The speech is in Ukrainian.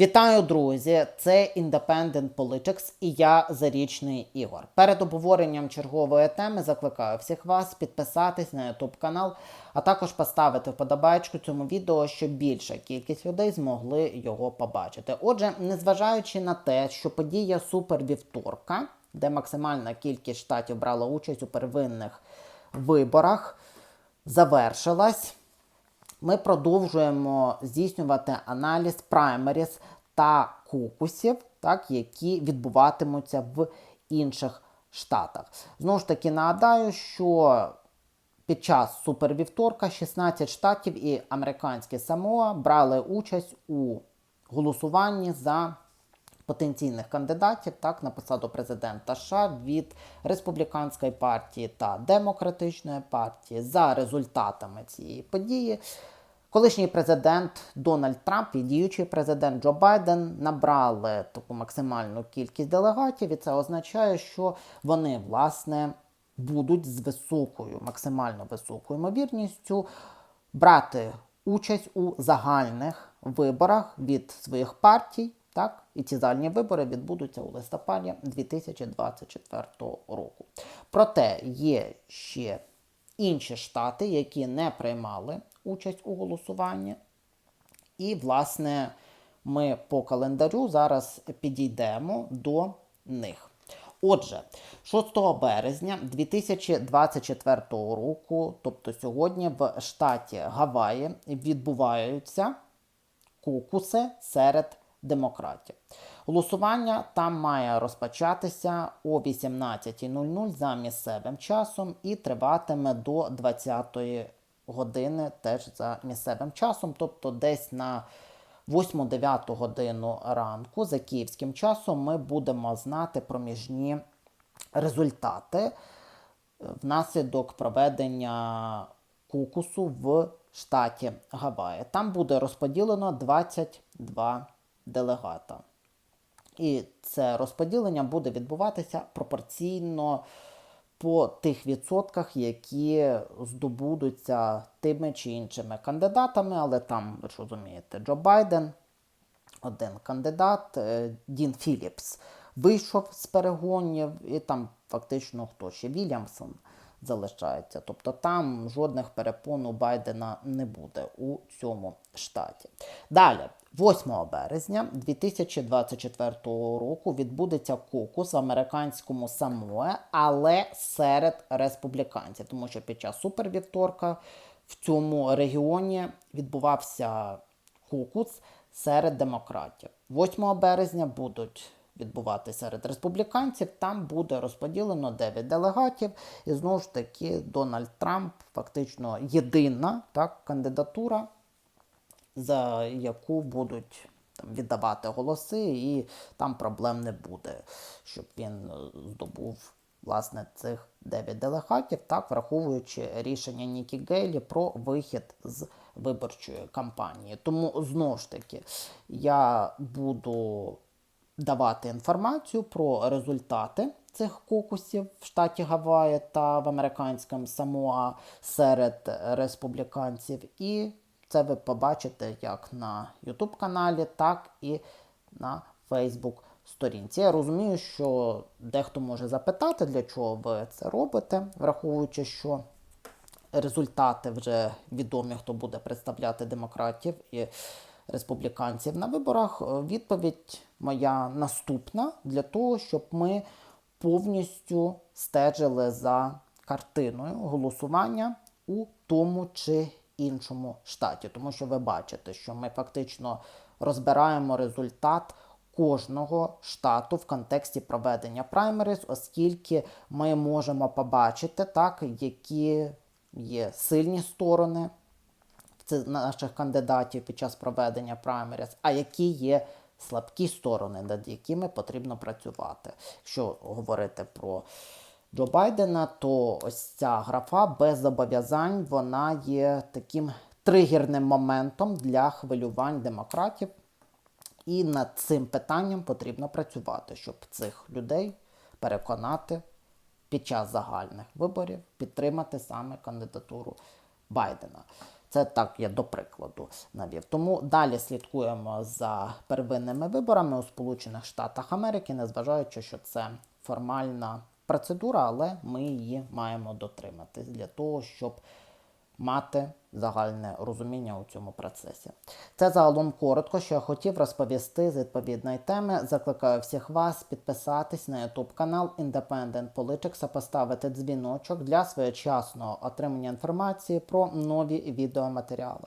Вітаю, друзі! Це Independent Politics і я Зарічний Ігор. Перед обговоренням чергової теми закликаю всіх вас підписатись на YouTube канал, а також поставити вподобайку цьому відео, щоб більша кількість людей змогли його побачити. Отже, незважаючи на те, що подія супервівторка, де максимальна кількість штатів брала участь у первинних виборах, завершилась ми продовжуємо здійснювати аналіз праймеріс та кокусів, так, які відбуватимуться в інших штатах. Знову ж таки, нагадаю, що під час супервівторка 16 штатів і американське Самоа брали участь у голосуванні за потенційних кандидатів так, на посаду президента США від республіканської партії та демократичної партії за результатами цієї події. Колишній президент Дональд Трамп і діючий президент Джо Байден набрали таку максимальну кількість делегатів, і це означає, що вони власне будуть з високою, максимально високою ймовірністю брати участь у загальних виборах від своїх партій. Так, і ці загальні вибори відбудуться у листопаді 2024 року. Проте є ще інші штати, які не приймали участь у голосуванні. І, власне, ми по календарю зараз підійдемо до них. Отже, 6 березня 2024 року, тобто сьогодні, в штаті Гаваї відбуваються кокуси серед демократів. Голосування там має розпочатися о 18.00 за місцевим часом і триватиме до 20-ї години теж за місцевим часом, тобто десь на 8-9 годину ранку за київським часом ми будемо знати проміжні результати внаслідок проведення кукусу в штаті Гаваї. Там буде розподілено 22 делегата. І це розподілення буде відбуватися пропорційно по тих відсотках, які здобудуться тими чи іншими кандидатами, але там, ви розумієте, Джо Байден, один кандидат, е, Дін Філіпс, вийшов з перегонів, і там фактично хто ще Вільямсон залишається. Тобто там жодних перепон у Байдена не буде у цьому штаті. Далі, 8 березня 2024 року відбудеться кокус в американському Самое, але серед республіканців, тому що під час супервівторка в цьому регіоні відбувався кокус серед демократів. 8 березня будуть відбувати серед республіканців, там буде розподілено 9 делегатів. І знову ж таки, Дональд Трамп фактично єдина так, кандидатура, за яку будуть там, віддавати голоси, і там проблем не буде, щоб він е, здобув. Власне, цих 9 делегатів, так враховуючи рішення Нікі Гейлі про вихід з виборчої кампанії. Тому знову ж таки я буду давати інформацію про результати цих кокусів в штаті Гаваї та в американському Самоа серед республіканців. І це ви побачите як на YouTube каналі, так і на Facebook сторінці. Я розумію, що дехто може запитати, для чого ви це робите, враховуючи, що результати вже відомі, хто буде представляти демократів і республіканців на виборах. Відповідь моя наступна для того, щоб ми повністю стежили за картиною голосування у тому чи іншому штаті. Тому що ви бачите, що ми фактично розбираємо результат кожного штату в контексті проведення праймерис, оскільки ми можемо побачити, так, які є сильні сторони наших кандидатів під час проведення праймерис, а які є слабкі сторони, над якими потрібно працювати. Якщо говорити про Джо Байдена, то ось ця графа без зобов'язань вона є таким тригерним моментом для хвилювань демократів. І над цим питанням потрібно працювати, щоб цих людей переконати під час загальних виборів підтримати саме кандидатуру Байдена. Це так я до прикладу навів. Тому далі слідкуємо за первинними виборами у Сполучених Штатах Америки, незважаючи, що це формальна процедура, але ми її маємо дотриматись для того, щоб мати загальне розуміння у цьому процесі. Це загалом коротко, що я хотів розповісти з відповідної теми. Закликаю всіх вас підписатись на YouTube канал Independent Politics, а поставити дзвіночок для своєчасного отримання інформації про нові відеоматеріали.